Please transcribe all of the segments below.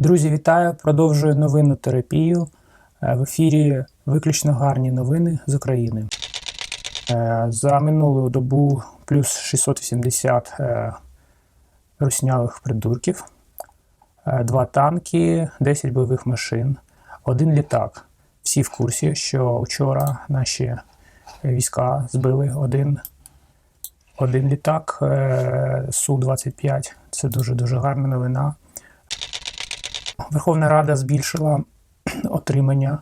Друзі, вітаю! Продовжую новинну терапію. Е, В ефірі виключно гарні новини з України. Е, За минулу добу плюс 680 е, руснявих придурків, два танки, 10 бойових машин, один літак. Всі в курсі, що вчора наші війська збили один, один літак е, Су-25. Це дуже-дуже гарна новина. Верховна Рада збільшила отримання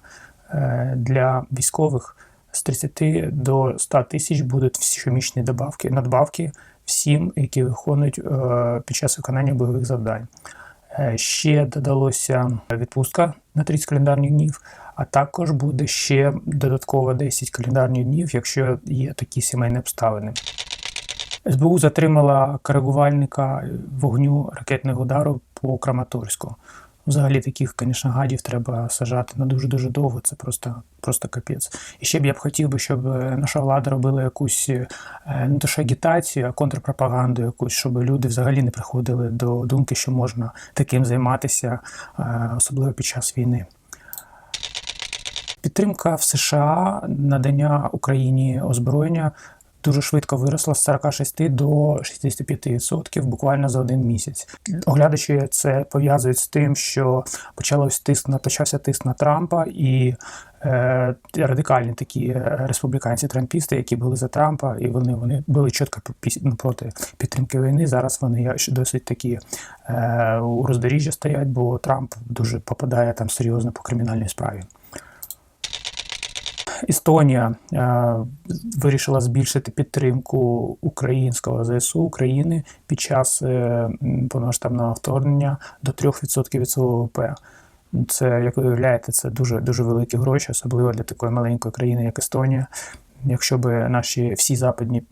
е, для військових з 30 до 100 тисяч будуть щомісячні добавки, надбавки всім, які виконують е, під час виконання бойових завдань. Е, Ще додалося відпустка на 30 календарних днів, а також буде ще додатково 10 календарних днів, якщо є такі сімейні обставини. СБУ затримала коригувальника вогню ракетного удару по Краматорську. Взагалі таких, звісно, гадів треба сажати на дуже-дуже довго. Це просто, просто капець. І ще б я б хотів би, щоб е, наша влада робила якусь е, не то що агітацію, а контрпропаганду якусь, щоб люди взагалі не приходили до думки, що можна таким займатися, е, особливо під час війни. Підтримка в США надання Україні озброєння дуже швидко виросла з 46 до 65% буквально за один місяць. Оглядачі це пов'язують з тим, що почалось тиск на почався тиск на Трампа і е, радикальні такі е, республіканці трампісти, які були за Трампа, і вони вони були чітко ну, проти підтримки війни. Зараз вони досить такі е, у роздоріжжя стоять, бо Трамп дуже попадає там серйозно по кримінальній справі. Естонія е, вирішила збільшити підтримку українського ЗСУ України під час е, м, повномасштабного вторгнення до 3% від свого ВВП. Це, як ви уявляєте, це дуже дуже великі гроші, особливо для такої маленької країни, як Естонія. Якщо б наші всі западні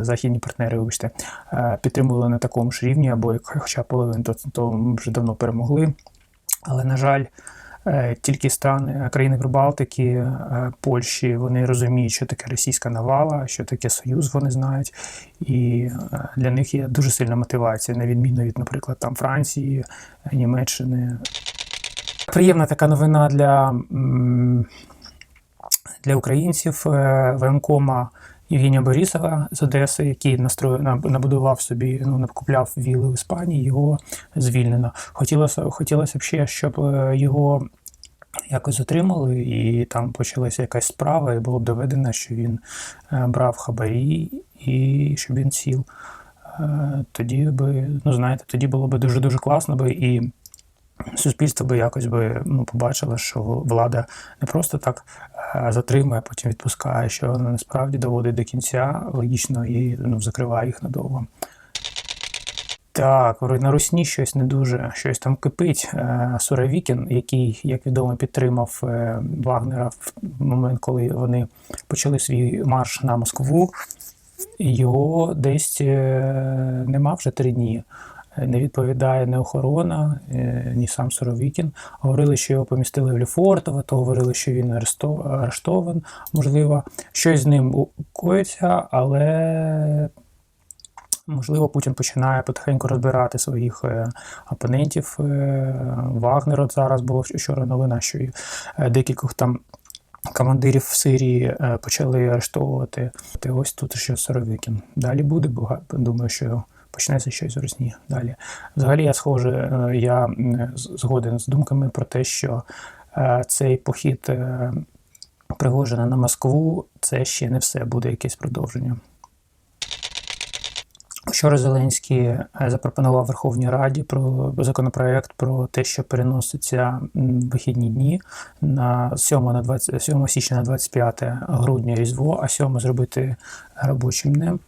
західні партнери, вибачте, е, підтримували на такому ж рівні, або як хоча половину, то, то вже давно перемогли. Але на жаль, тільки страни країни Прибалтики, е, Польщі, вони розуміють, що таке російська навала, що таке союз, вони знають, і е, для них є дуже сильна мотивація, на відміну від, наприклад, там Франції, Німеччини. Приємна така новина для, для українців е, воєнкома Євгенія Борисова з Одеси, який настрою набудував собі, ну накупляв віли в Іспанії, його звільнено. Хотілося, хотілося б ще, щоб е, його якось затримали, і там почалася якась справа, і було б доведено, що він е, брав хабарі і щоб він сів. Е, Тоді би, ну знаєте, тоді було б дуже дуже класно би і суспільство би якось би ну, побачило, що влада не просто так е, затримує, потім відпускає, що вона насправді доводить до кінця логічно і ну, закриває їх надовго. Так, на Русні щось не дуже, щось там кипить. Е, Суровікін, який, як відомо, підтримав е, Вагнера в момент, коли вони почали свій марш на Москву, його десь нема вже три дні. Не відповідає ні охорона, е, ні сам Суровікін. Говорили, що його помістили в Лефортово, то говорили, що він арештован. Можливо, щось з ним коїться, але Можливо, Путін починає потихеньку розбирати своїх е, опонентів. Е, Вагнер от зараз було вчора новина, що декількох там командирів в Сирії почали арештовувати. Ось тут ще Соровікін. Далі буде, бо думаю, що почнеться щось з Росні далі. Взагалі, я схоже, я згоден з думками про те, що е, цей похід е, Пригожина на Москву це ще не все, буде якесь продовження. Вчора Зеленський е, запропонував Верховній Раді про законопроект про те, що переноситься вихідні дні на 7, на 20, 7 січня на 25 грудня Різдво, а 7 зробити робочим днем,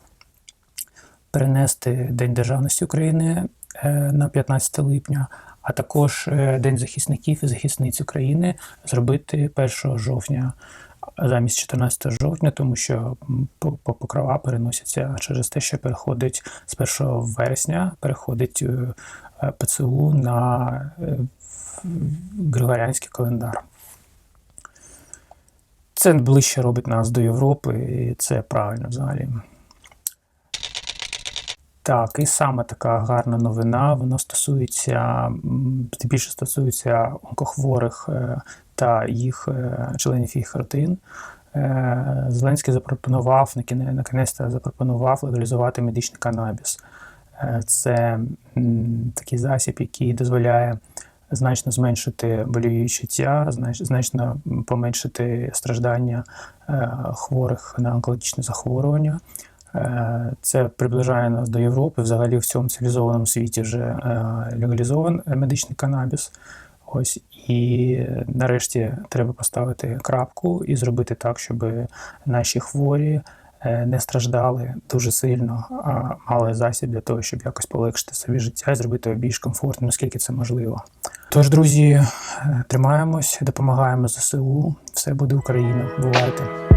перенести День Державності України е, на 15 липня, а також е, День захисників і захисниць України зробити 1 жовтня замість 14 жовтня, тому що по- по- покрова переносяться через те, що переходить з 1 вересня, переходить е, ПЦУ на Григоріанський календар. Це ближче робить нас до Європи, і це правильно взагалі. Так, і саме така гарна новина. Воно стосується більше стосується онкохворих е, та їх е, членів їх родин. Е, Зеленський запропонував на кінець запропонував легалізувати медичний канабіс. Це такий засіб, який дозволяє значно зменшити больові відчуття, значно поменшити страждання хворих на онкологічне захворювання. Е, Це приближає нас до Європи. Взагалі в цьому цивілізованому світі вже е, легалізований медичний канабіс. Ось і нарешті треба поставити крапку і зробити так, щоб наші хворі е, не страждали дуже сильно, а мали засіб для того, щоб якось полегшити собі життя і зробити його більш комфортним, наскільки це можливо. Тож, друзі, тримаємось, допомагаємо ЗСУ. Все буде Україна. Бувайте!